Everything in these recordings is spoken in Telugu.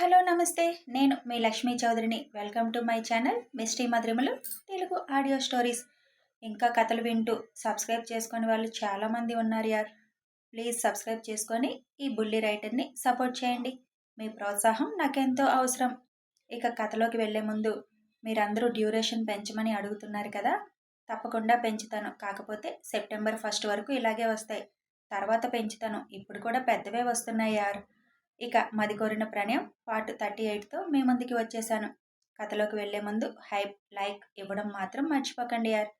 హలో నమస్తే. నేను మీ Lakshmi చౌదరిని. Welcome to my channel Misty మధురిమలు Telugu audio stories. ఇంకా కథలు వింటూ సబ్స్క్రైబ్ చేసుకునే వాళ్ళు చాలామంది ఉన్నారు యార్. ప్లీజ్ సబ్స్క్రైబ్ చేసుకొని ఈ బుల్లి రైటర్ని సపోర్ట్ చేయండి. మీ ప్రోత్సాహం నాకెంతో అవసరం. ఇక కథలోకి వెళ్ళే ముందు మీరందరూ డ్యూరేషన్ పెంచమని అడుగుతున్నారు కదా? తప్పకుండా పెంచుతాను. కాకపోతే సెప్టెంబర్ ఫస్ట్ వరకు ఇలాగే వస్తాయి. తర్వాత పెంచుతాను. ఇప్పుడు కూడా పెద్దవే వస్తున్నాయి యార్. ఇక మది కోరిన ప్రణయం పార్ట్ థర్టీ ఎయిట్తో మీ ముందుకి వచ్చేసాను. కథలోకి వెళ్ళే ముందు హైప్ లైక్ ఇవ్వడం మాత్రం మర్చిపోకండి యార్.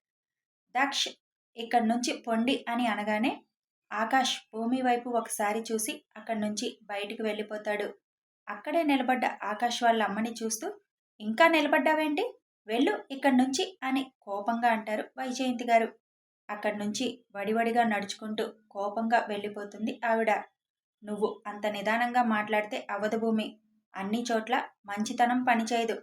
దక్ష్ ఇక్కడి నుంచి పొండి అని అనగానే ఆకాష్ భూమి వైపు ఒకసారి చూసి అక్కడి నుంచి బయటికి వెళ్ళిపోతాడు. అక్కడే నిలబడ్డ ఆకాష్ వాళ్ళ అమ్మని చూస్తూ ఇంకా నిలబడ్డావేంటి? వెళ్ళు ఇక్కడి నుంచి అని కోపంగా అంటారు వైజయంతి గారు. అక్కడి నుంచి వడివడిగా నడుచుకుంటూ కోపంగా వెళ్ళిపోతుంది ఆవిడ. నువ్వు అంత నిదానంగా మాట్లాడితే అవధభూమి అన్ని చోట్ల మంచితనం పనిచేయదు.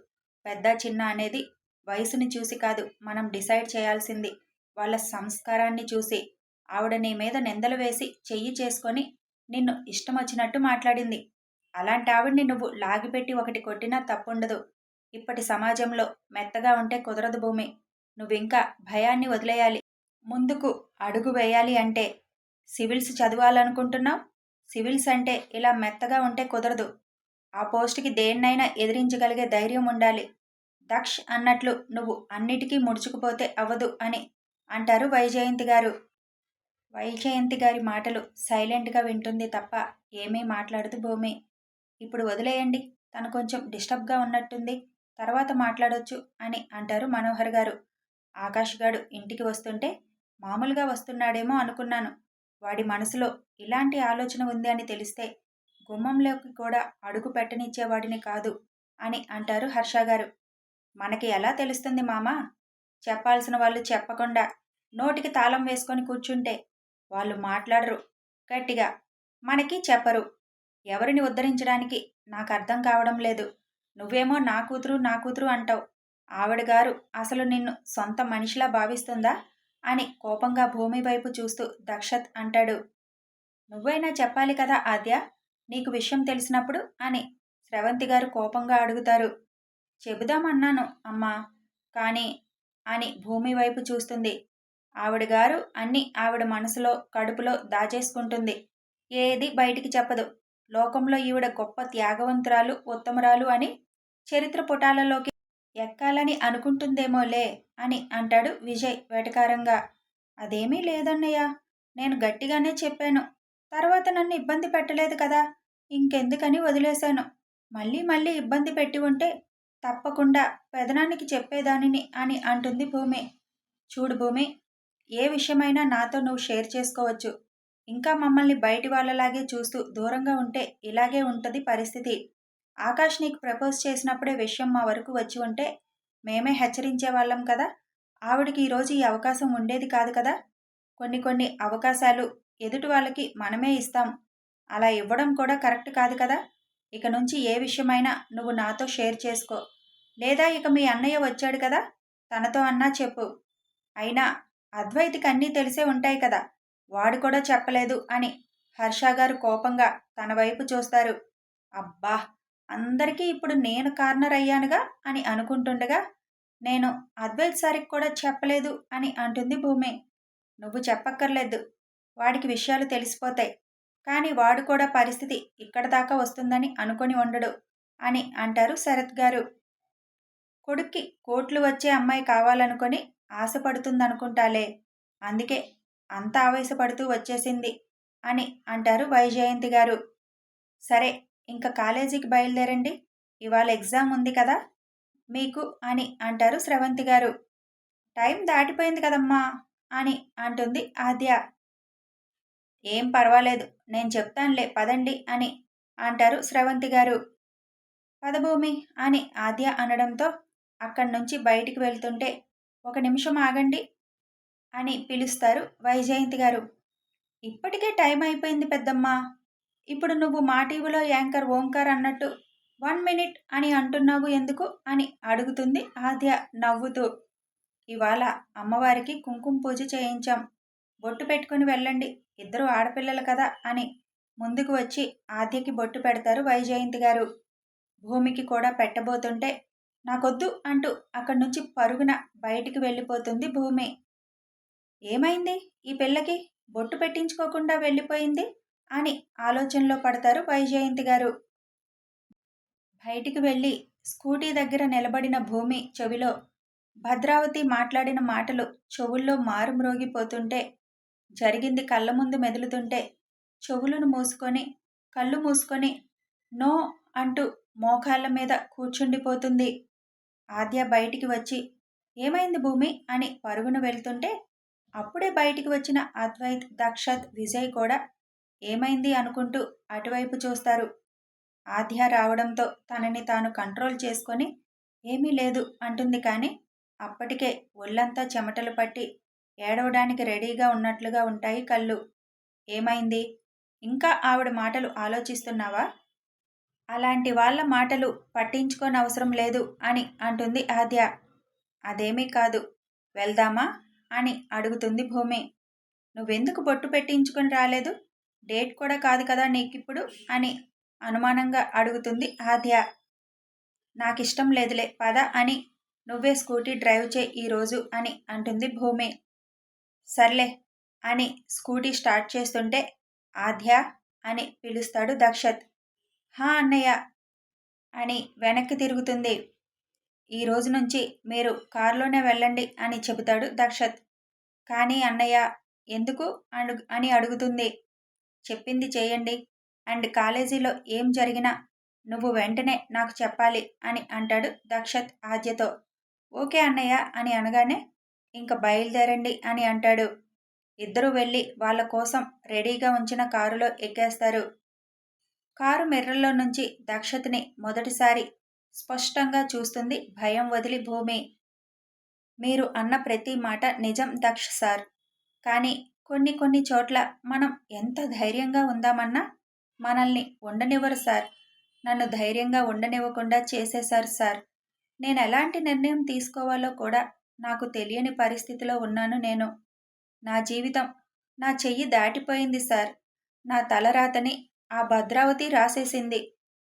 పెద్ద చిన్న అనేది వయసుని చూసి కాదు మనం డిసైడ్ చేయాల్సింది. వాళ్ళ సంస్కారాన్ని చూసి. ఆవిడ నీ మీద నిందలు వేసి చెయ్యి చేసుకొని నిన్ను ఇష్టం వచ్చినట్టు మాట్లాడింది. అలాంటి ఆవిడ్ని నువ్వు లాగిపెట్టి ఒకటి కొట్టినా తప్పుండదు. ఇప్పటి సమాజంలో మెత్తగా ఉంటే కుదరదు భూమి. నువ్వింకా భయాన్ని వదిలేయాలి. ముందుకు అడుగు వేయాలి అంటే సివిల్స్ చదవాలనుకుంటున్నావు? సివిల్స్ అంటే ఇలా మెత్తగా ఉంటే కుదరదు. ఆ పోస్ట్కి దేన్నైనా ఎదిరించగలిగే ధైర్యం ఉండాలి. దక్ష్ అన్నట్లు నువ్వు అన్నిటికీ ముడుచుకుపోతే అవ్వదు అని అంటారు వైజయంతి గారు. వైజయంతి గారి మాటలు సైలెంట్గా వింటుంది తప్ప ఏమీ మాట్లాడదు భూమి. ఇప్పుడు వదిలేయండి తను కొంచెం డిస్టర్బ్గా ఉన్నట్టుంది తర్వాత మాట్లాడొచ్చు అని అంటారు మనోహర్ గారు. ఆకాష్ గారు ఇంటికి వస్తుంటే మామూలుగా వస్తున్నాడేమో అనుకున్నాను వాడి మనసులో ఇలాంటి ఆలోచన ఉంది అని తెలిస్తే గుమ్మంలోకి కూడా అడుగు పెట్టనిచ్చేవాడిని కాదు అని అంటారు హర్ష గారు. మనకి ఎలా తెలుస్తుంది మామా? చెప్పాల్సిన వాళ్ళు చెప్పకుండా నోటికి తాళం వేసుకొని కూర్చుంటే వాళ్ళు మాట్లాడరు. గట్టిగా మనకి చెప్పరు. ఎవరిని ఉద్ధరించడానికి నాకు అర్థం కావడం లేదు. నువ్వేమో నా కూతురు నా కూతురు అంటావు. ఆవిడ గారు అసలు నిన్ను సొంత మనిషిలా భావిస్తుందా? అని కోపంగా భూమి వైపు చూస్తూ దక్షత్ అంటాడు. నువ్వైనా చెప్పాలి కదా ఆద్య? నీకు విషయం తెలిసినప్పుడు? అని స్రవంతి గారు కోపంగా అడుగుతారు. చెబుదామన్నాను అమ్మా. కానీ అని భూమి వైపు చూస్తుంది. ఆవిడ గారు అన్ని ఆవిడ మనసులో కడుపులో దాచేసుకుంటుంది. ఏది బయటికి చెప్పదు. లోకంలో ఈవిడ గొప్ప త్యాగవంతురాలు ఉత్తమరాలు అని చరిత్ర పుటాలలోకి ఎక్కాలని అనుకుంటుందేమోలే అని అంటాడు విజయ్ వెటకారంగా. అదేమీ లేదన్నయ్య నేను గట్టిగానే చెప్పాను. తర్వాత నన్ను ఇబ్బంది పెట్టలేదు కదా ఇంకెందుకని వదిలేశాను. మళ్ళీ మళ్ళీ ఇబ్బంది పెట్టి ఉంటే తప్పకుండా పెదనానికి చెప్పేదానిని అని అంటుంది భూమి. చూడు భూమి ఏ విషయమైనా నాతో నువ్వు షేర్ చేసుకోవచ్చు. ఇంకా మమ్మల్ని బయటి వాళ్ళలాగే చూస్తూ దూరంగా ఉంటే ఇలాగే ఉంటుంది పరిస్థితి. ఆకాష్ నీకు ప్రపోజ్ చేసినప్పుడే విషయం మా వరకు వచ్చి ఉంటే మేమే హెచ్చరించే వాళ్ళం కదా. ఆవిడకి ఈరోజు ఈ అవకాశం ఉండేది కాదు కదా. కొన్ని కొన్ని అవకాశాలు ఎదుటి వాళ్ళకి మనమే ఇస్తాం. అలా ఇవ్వడం కూడా కరెక్ట్ కాదు కదా. ఇక నుంచి ఏ విషయమైనా నువ్వు నాతో షేర్ చేసుకో. లేదా ఇక మీ అన్నయ్య వచ్చాడు కదా. తనతో అన్నా చెప్పు. అయినా అద్వైతికి అన్నీ తెలిసే ఉంటాయి కదా. వాడు కూడా చెప్పలేదు అని హర్ష గారు కోపంగా తన వైపు చూస్తారు. అబ్బా! అందరికీ ఇప్పుడు నేను కార్నర్ అయ్యానుగా అని అనుకుంటుండగా నేను అద్వైత్ సారికి కూడా చెప్పలేదు అని అంటుంది భూమి. నువ్వు చెప్పక్కర్లేదు. వాడికి విషయాలు తెలిసిపోతాయి. కానీ వాడు కూడా పరిస్థితి ఇక్కడ దాకా వస్తుందని అనుకొని ఉండడు అని అంటారు శరత్ గారు. కొడుక్కి కోట్లు వచ్చే అమ్మాయి కావాలనుకొని ఆశపడుతుందనుకుంటాలే. అందుకే అంత ఆవేశపడుతూ వచ్చేసింది అని అంటారు వైజయంతి గారు. సరే ఇంకా కాలేజీకి బయలుదేరండి. ఇవాళ ఎగ్జామ్ ఉంది కదా? మీకు అని అంటారు స్రవంతి గారు. టైం దాటిపోయింది కదమ్మా అని అంటుంది ఆద్య. ఏం పర్వాలేదు నేను చెప్తానులే పదండి అని అంటారు స్రవంతి గారు. పదభూమి అని ఆద్య అనడంతో అక్కడి నుంచి బయటికి వెళ్తుంటే ఒక నిమిషం ఆగండి అని పిలుస్తారు వైజయంతి గారు. ఇప్పటికే టైం అయిపోయింది పెద్దమ్మా. ఇప్పుడు నువ్వు మా టీవీలో యాంకర్ ఓంకార్ అన్నట్టు వన్ మినిట్ అని అంటున్నావు ఎందుకు అని అడుగుతుంది ఆద్య నవ్వుతూ. ఇవాళ అమ్మవారికి కుంకుమ పూజ చేయించాం. బొట్టు పెట్టుకుని వెళ్ళండి. ఇద్దరు ఆడపిల్లలు కదా అని ముందుకు వచ్చి ఆద్యకి బొట్టు పెడతారు వైజయంతి గారు. భూమికి కూడా పెట్టబోతుంటే నాకొద్దు అంటూ అక్కడి నుంచి పరుగున బయటికి వెళ్ళిపోతుంది భూమి. ఏమైంది? ఈ పిల్లకి బొట్టు పెట్టించుకోకుండా వెళ్ళిపోయింది? అని ఆలోచనలో పడతారు వైజయంతి గారు. బయటికి వెళ్ళి స్కూటీ దగ్గర నిలబడిన భూమి చెవిలో భద్రావతి మాట్లాడిన మాటలు చెవుల్లో మారుమ్రోగిపోతుంటే జరిగింది కళ్ళ ముందు మెదులుతుంటే చెవులను మూసుకొని కళ్ళు మూసుకొని నో అంటూ మోకాళ్ళ మీద కూర్చుండిపోతుంది. ఆద్య బయటికి వచ్చి ఏమైంది భూమి? అని పరుగున వెళ్తుంటే అప్పుడే బయటికి వచ్చిన అద్వైత్ దక్షత్ విజయ్ కూడా ఏమైంది అనుకుంటూ అటువైపు చూస్తారు. ఆద్య రావడంతో తనని తాను కంట్రోల్ చేసుకొని ఏమీ లేదు అంటుంది కానీ అప్పటికే ఒళ్ళంతా చెమటలు పట్టి ఏడవడానికి రెడీగా ఉన్నట్లుగా ఉంటాయి కళ్ళు. ఏమైంది? ఇంకా ఆవిడ మాటలు ఆలోచిస్తున్నావా? అలాంటి వాళ్ళ మాటలు పట్టించుకోనవసరం లేదు అని అంటుంది ఆద్య అదేమీ కాదు వెళ్దామా అని అడుగుతుంది భూమి. నువ్వెందుకు బొట్టు పెట్టించుకొని రాలేదు? డేట్ కూడా కాదు కదా నీకిప్పుడు అని అనుమానంగా అడుగుతుంది ఆద్య. నాకు ఇష్టం లేదులే పద అని నువ్వే స్కూటీ డ్రైవ్ చేయి ఈరోజు అని అంటుంది భూమి. సర్లే అని స్కూటీ స్టార్ట్ చేస్తుంటే ఆద్య అని పిలుస్తాడు దక్షత్. హా అన్నయ్య అని వెనక్కి తిరుగుతుంది. ఈ రోజు నుంచి మీరు కారులోనే వెళ్ళండి అని చెబుతాడు దక్షత్. కానీ అన్నయ్య ఎందుకు అడుగు అని అడుగుతుంది. చెప్పింది చేయండి. అండ్ కాలేజీలో ఏం జరిగినా నువ్వు వెంటనే నాకు చెప్పాలి అని అంటాడు దక్షత్ ఆద్యతో. ఓకే అన్నయ్య అని అనగానే ఇంక బయలుదేరండి అని అంటాడు. ఇద్దరు వెళ్ళి వాళ్ళ కోసం రెడీగా ఉంచిన కారులో ఎక్కేస్తారు. కారు మిర్రల్లో నుంచి దక్షతని మొదటిసారి స్పష్టంగా చూస్తుంది భయం వదిలి భూమి. మీరు అన్న ప్రతి మాట నిజం దక్ష సార్. కానీ కొన్ని కొన్ని చోట్ల మనం ఎంత ధైర్యంగా ఉందామన్నా మనల్ని ఉండనివ్వరు సార్. నన్ను ధైర్యంగా ఉండనివ్వకుండా చేసేశారు సార్. నేను ఎలాంటి నిర్ణయం తీసుకోవాలో కూడా నాకు తెలియని పరిస్థితిలో ఉన్నాను నేను. నా జీవితం నా చెయ్యి దాటిపోయింది సార్. నా తలరాతని ఆ భద్రావతి రాసేసింది.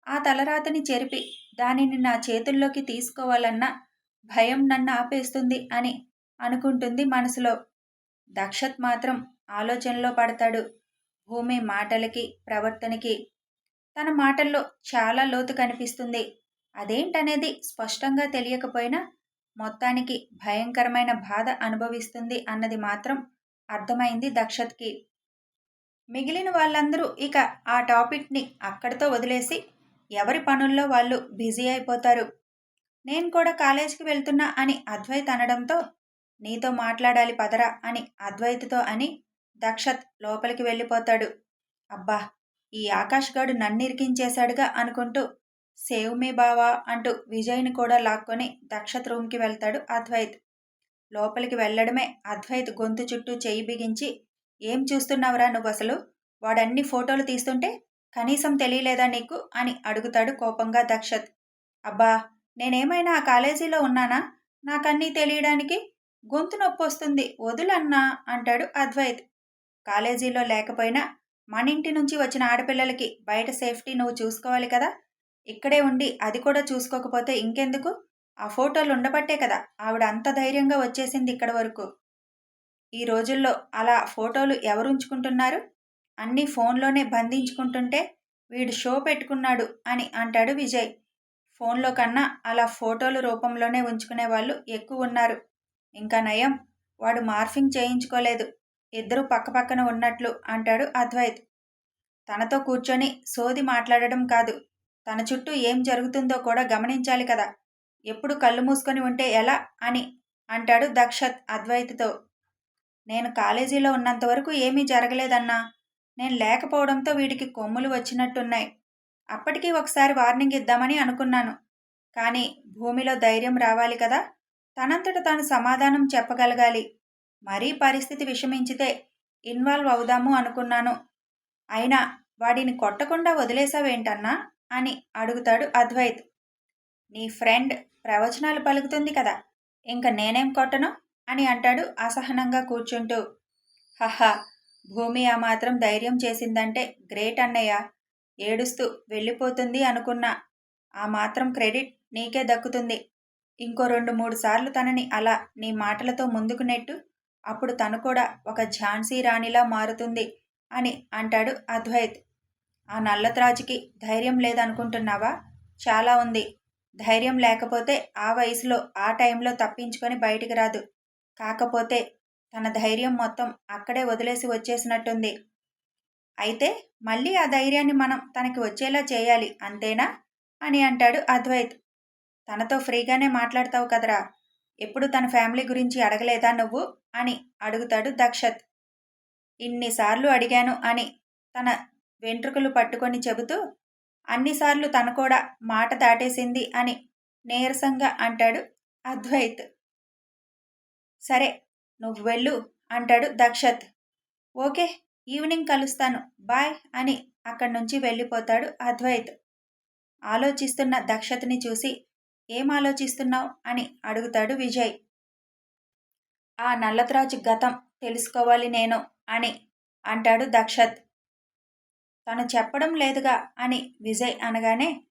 ఆ తలరాతని చెరిపి దానిని నా చేతుల్లోకి తీసుకోవాలన్న భయం నన్ను ఆపేస్తుంది అని అనుకుంటుంది మనసులో. దక్షత్ మాత్రం ఆలోచనలో పడతాడు. భూమి మాటలకి ప్రవర్తనకి తన మాటల్లో చాలా లోతు కనిపిస్తుంది. అదేంటనేది స్పష్టంగా తెలియకపోయినా మొత్తానికి భయంకరమైన బాధ అనుభవిస్తుంది అన్నది మాత్రం అర్థమైంది దక్షత్కి. మిగిలిన వాళ్ళందరూ ఇక ఆ టాపిక్ని అక్కడితో వదిలేసి ఎవరి పనుల్లో వాళ్ళు బిజీ అయిపోతారు. నేను కూడా కాలేజీకి వెళ్తున్నా అని అద్వైత్ అనడంతో నీతో మాట్లాడాలి పదరా అని అద్వైతతో అని దక్షత్ లోపలికి వెళ్ళిపోతాడు. అబ్బా ఈ ఆకాష్గాడు నన్నిరికించేశాడుగా అనుకుంటూ సేవ్ మీ బావా అంటూ విజయ్ని కూడా లాక్కొని దక్షత్ రూమ్కి వెళ్తాడు అద్వైత్. లోపలికి వెళ్ళడమే అద్వైత్ గొంతు చుట్టూ చేయి బిగించి ఏం చూస్తున్నావురా నువ్వు అసలు? వాడన్ని ఫోటోలు తీస్తుంటే కనీసం తెలియలేదా నీకు? అని అడుగుతాడు కోపంగా దక్షత్. అబ్బా నేనేమైనా ఆ కాలేజీలో ఉన్నానా? నాకన్నీ తెలియడానికి గొంతు నొప్పి వస్తుంది. వదులన్నా అంటాడు అద్వైత్. కాలేజీలో లేకపోయినా మన ఇంటి నుంచి వచ్చిన ఆడపిల్లలకి బయట సేఫ్టీ నువ్వు చూసుకోవాలి కదా. ఇక్కడే ఉండి అది కూడా చూసుకోకపోతే ఇంకెందుకు? ఆ ఫోటోలు ఉండబట్టే కదా. ఆవిడ అంత ధైర్యంగా వచ్చేసింది ఇక్కడ వరకు. ఈ రోజుల్లో అలా ఫోటోలు ఎవరు ఉంచుకుంటున్నారు అన్నీ ఫోన్లోనే బంధించుకుంటుంటే వీడు షో పెట్టుకున్నాడు అని అంటాడు విజయ్. ఫోన్లో కన్నా అలా ఫోటోలు రూపంలోనే ఉంచుకునే వాళ్ళు ఎక్కువ ఉన్నారు ఇంకా నయం. వాడు మార్ఫింగ్ చేయించుకోలేదు. ఇద్దరు పక్కపక్కన ఉన్నట్లు అంటాడు అద్వైత్. తనతో కూర్చొని సోది మాట్లాడడం కాదు. తన చుట్టూ ఏం జరుగుతుందో కూడా గమనించాలి కదా. ఎప్పుడు కళ్ళు మూసుకొని ఉంటే ఎలా అని అంటాడు దక్షత్ అద్వైత్తో. నేను కాలేజీలో ఉన్నంతవరకు ఏమీ జరగలేదన్నా. నేను లేకపోవడంతో వీడికి కొమ్ములు వచ్చినట్టున్నాయి. అప్పటికీ ఒకసారి వార్నింగ్ ఇద్దామని అనుకున్నాను. కానీ భూమిలో ధైర్యం రావాలి కదా. తనంతట తాను సమాధానం చెప్పగలగాలి. మరీ పరిస్థితి విషమించితే ఇన్వాల్వ్ అవుదాము అనుకున్నాను. అయినా వాడిని కొట్టకుండా వదిలేసావేంటన్నా? అని అడుగుతాడు అద్వైత్. నీ ఫ్రెండ్ ప్రవచనాలు పలుకుతుంది కదా ఇంక నేనేం కొట్టను? అని అంటాడు అసహనంగా కూర్చుంటూ. హహా భూమి ఆ మాత్రం ధైర్యం చేసిందంటే గ్రేట్ అన్నయ్య. ఏడుస్తూ వెళ్ళిపోతుంది అనుకున్నా. ఆ మాత్రం క్రెడిట్ నీకే దక్కుతుంది. ఇంకో రెండు మూడు సార్లు తనని అలా నీ మాటలతో ముందుకు నెట్టు. అప్పుడు తను కూడా ఒక ఝాన్సీ రాణిలా మారుతుంది అని అంటాడు అద్వైత్. ఆ నల్లత్రాజుకి ధైర్యం లేదనుకుంటున్నావా? చాలా ఉంది. ధైర్యం లేకపోతే ఆ వయసులో ఆ టైంలో తప్పించుకొని బయటికి రాదు. కాకపోతే తన ధైర్యం మొత్తం అక్కడే వదిలేసి వచ్చేసినట్టుంది. అయితే మళ్ళీ ఆ ధైర్యాన్ని మనం తనకి వచ్చేలా చేయాలి అంతేనా? అని అంటాడు అద్వైత్. తనతో ఫ్రీగానే మాట్లాడతావు కదరా. ఎప్పుడు తన ఫ్యామిలీ గురించి అడగలేదా నువ్వు? అని అడుగుతాడు దక్షత్. ఇన్నిసార్లు అడిగాను అని తన వెంట్రుకలు పట్టుకొని చెబుతూ అన్నిసార్లు తను కూడా మాట దాటేసింది అని నీరసంగా అంటాడు అద్వైత్. సరే నువ్వు వెళ్ళు అంటాడు దక్షత్. ఓకే ఈవినింగ్ కలుస్తాను బాయ్ అని అక్కడి నుంచి వెళ్ళిపోతాడు అద్వైత్. ఆలోచిస్తున్న దక్షతని చూసి ఏం ఆలోచిస్తున్నావు? అని అడుగుతాడు విజయ్. ఆ నల్లత్రాజు గతం తెలుసుకోవాలి నేను అని అంటాడు దక్షత్. తను చెప్పడం లేదుగా అని విజయ్ అనగానే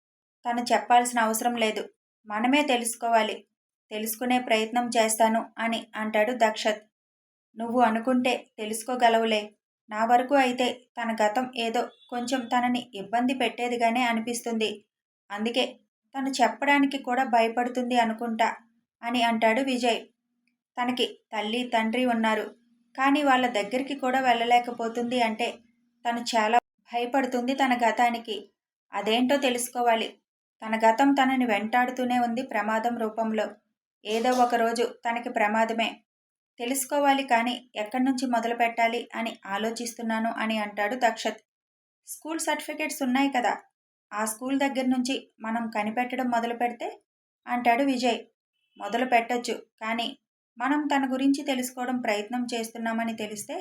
తను చెప్పాల్సిన అవసరం లేదు. మనమే తెలుసుకోవాలి. తెలుసుకునే ప్రయత్నం చేస్తాను అని అంటాడు దక్షత్. నువ్వు అనుకుంటే తెలుసుకోగలవులే. నా వరకు అయితే తన గతం ఏదో కొంచెం తనని ఇబ్బంది పెట్టేదిగానే అనిపిస్తుంది. అందుకే తను చెప్పడానికి కూడా భయపడుతుంది అనుకుంటా అని అంటాడు విజయ్. తనకి తల్లి తండ్రి ఉన్నారు. కానీ వాళ్ళ దగ్గరికి కూడా వెళ్ళలేకపోతుంది అంటే తను చాలా భయపడుతుంది తన గతానికి. అదేంటో తెలుసుకోవాలి. తన గతం తనని వెంటాడుతూనే ఉంది ప్రమాదం రూపంలో. ఏదో ఒక రోజు తనకి ప్రమాదమే. తెలుసుకోవాలి కానీ ఎక్కడి నుంచి మొదలు పెట్టాలి అని ఆలోచిస్తున్నాను అని అంటాడు దక్షత్. స్కూల్ సర్టిఫికేట్స్ ఉన్నాయి కదా. ఆ స్కూల్ దగ్గర నుంచి మనం కనిపెట్టడం మొదలు పెడితే అంటాడు విజయ్. మొదలు పెట్టచ్చు కానీ మనం తన గురించి తెలుసుకోవడం ప్రయత్నం చేస్తున్నామని తెలిస్తే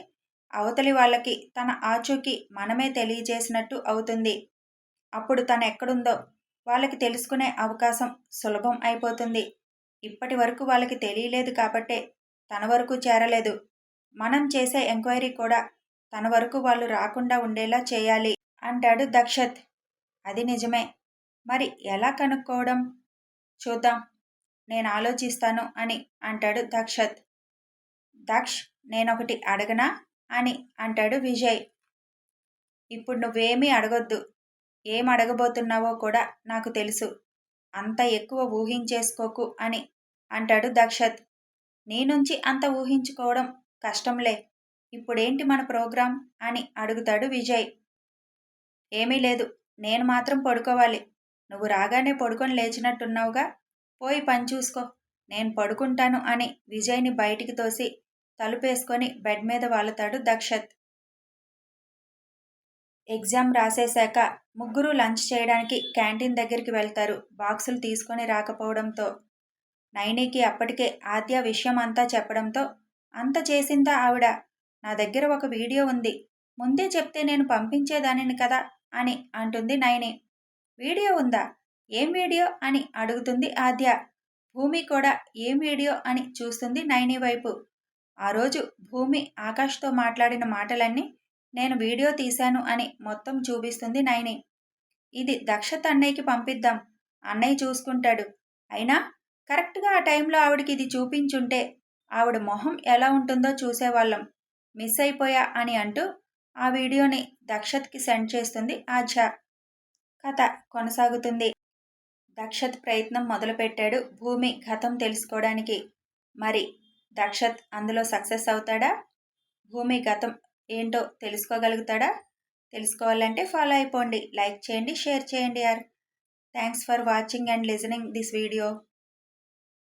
అవతలి వాళ్ళకి తన ఆచూకీ మనమే తెలియజేసినట్టు అవుతుంది. అప్పుడు తను ఎక్కడుందో వాళ్ళకి తెలుసుకునే అవకాశం సులభం అయిపోతుంది. ఇప్పటి వరకు వాళ్ళకి తెలియలేదు కాబట్టే తన వరకు చేరలేదు. మనం చేసే ఎంక్వైరీ కూడా తన వరకు వాళ్ళు రాకుండా ఉండేలా చేయాలి అంటాడు దక్షత్. అది నిజమే. మరి ఎలా కనుక్కోవడం? చూద్దాం. నేను ఆలోచిస్తాను అని అంటాడు దక్షత్. దక్ష్ నేనొకటి అడగనా? అని అంటాడు విజయ్. ఇప్పుడు నువ్వేమీ అడగొద్దు. ఏం అడగబోతున్నావో కూడా నాకు తెలుసు. అంత ఎక్కువ ఊహించేసుకోకు అని అంటాడు దక్షత్. నీ నుంచి అంత ఊహించుకోవడం కష్టంలే. ఇప్పుడేంటి మన ప్రోగ్రాం? అని అడుగుతాడు విజయ్. ఏమీ లేదు. నేను మాత్రం పడుకోవాలి. నువ్వు రాగానే పడుకొని లేచినట్టున్నావుగా. పోయి పని చూసుకో. నేను పడుకుంటాను అని విజయ్ని బయటికి తోసి తలుపేసుకొని బెడ్ మీద వాలుతాడు దక్షత్. ఎగ్జామ్ రాసేశాక ముగ్గురు లంచ్ చేయడానికి క్యాంటీన్ దగ్గరికి వెళ్తారు. బాక్సులు తీసుకొని రాకపోవడంతో నైనీకి అప్పటికే ఆద్య విషయం అంతా చెప్పడంతో అంత చేసిందా ఆవిడ? నా దగ్గర ఒక వీడియో ఉంది. ముందే చెప్తే నేను పంపించేదానిని కదా. అని అంటుంది నైని వీడియో ఉందా? ఏం వీడియో? అని అడుగుతుంది ఆద్య. భూమి కూడా ఏం వీడియో? అని చూస్తుంది నయని వైపు. ఆ రోజు భూమి ఆకాష్తో మాట్లాడిన మాటలన్నీ నేను వీడియో తీశాను అని మొత్తం చూపిస్తుంది నైని ఇది దక్షత అన్నయ్యకి పంపిద్దాం. అన్నయ్య చూసుకుంటాడు. అయినా కరెక్ట్గా ఆ టైంలో ఆవిడకి ఇది చూపించుంటే ఆవిడ మొహం ఎలా ఉంటుందో చూసేవాళ్ళం. మిస్ అయిపోయా అని అంటూ ఆ వీడియోని దక్షత్కి సెండ్ చేస్తుంది ఆఛ కథ కొనసాగుతుంది. దక్షత్ ప్రయత్నం మొదలుపెట్టాడు. భూమి గతం తెలుసుకోవడానికి. మరి దక్షత్ అందులో సక్సెస్ అవుతాడా? భూమి గతం ఏంటో తెలుసుకోగలుగుతాడా? తెలుసుకోవాలంటే ఫాలో అయిపోండి. లైక్ చేయండి షేర్ చేయండి యార్. Thanks for watching and listening this video.